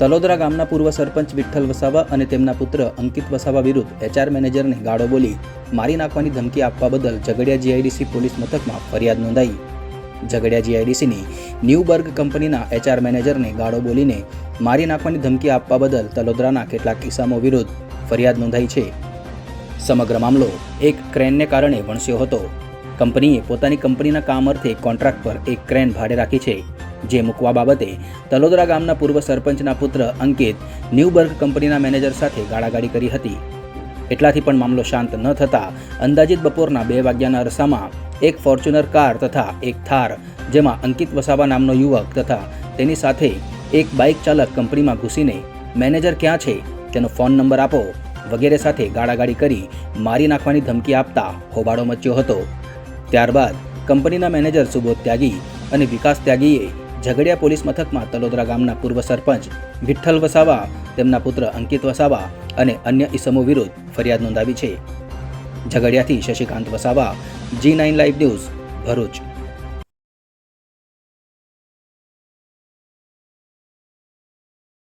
તલોદરા ગામના પૂર્વ સરપંચ વિઠ્ઠલ વસાવા અને તેમના પુત્ર અંકિત વસાવા વિરુદ્ધ એચઆર મેનેજરને ગાળો બોલી મારી નાખવાની ધમકી આપવા બદલ ઝઘડિયા જીઆઈડીસી પોલીસ મથકમાં ફરિયાદ નોંધાઈ. ઝઘડિયા જીઆઈડીસીની ન્યૂબર્ગ કંપનીના એચઆર મેનેજરને ગાળો બોલીને મારી નાખવાની ધમકી આપવા બદલ તલોદરાના કેટલાક કિસ્સામો વિરુદ્ધ ફરિયાદ નોંધાઈ છે. સમગ્ર મામલો એક ક્રેનને કારણે વણસ્યો હતો. કંપનીએ પોતાની કંપનીના કામ અર્થે કોન્ટ્રાક્ટ પર એક ક્રેન ભાડે રાખી છે. જે મૂકવા બાબતે તલોદરા ગામના પૂર્વ સરપંચના પુત્ર અંકિત ન્યૂબર્ગ કંપનીના મેનેજર સાથે ગાળાગાળી કરી હતી. એટલાથી પણ મામલો શાંત ન થતાં અંદાજિત બપોરના બે વાગ્યાના અરસામાં એક ફોર્ચ્યુનર કાર તથા એક થાર, જેમાં અંકિત વસાવા નામનો યુવક તથા તેની સાથે એક બાઇક ચાલક કંપનીમાં ઘૂસીને મેનેજર ક્યાં છે તેનો ફોન નંબર આપો વગેરે સાથે ગાળાગાળી કરી મારી નાખવાની ધમકી આપતા હોબાળો મચ્યો હતો. ત્યારબાદ કંપનીના મેનેજર સુબોધ ત્યાગી અને વિકાસ ત્યાગીએ ઝઘડિયા પોલીસ મથકમાં તલોદરા ગામના પૂર્વ સરપંચ વિઠ્ઠલ વસાવા, તેમના પુત્ર અંકિત વસાવા અને અન્ય ઇસમો વિરુદ્ધ ફરિયાદ નોંધાવી છે. ઝઘડિયાથી Shashikant Vasava, G nine live news Bharuch.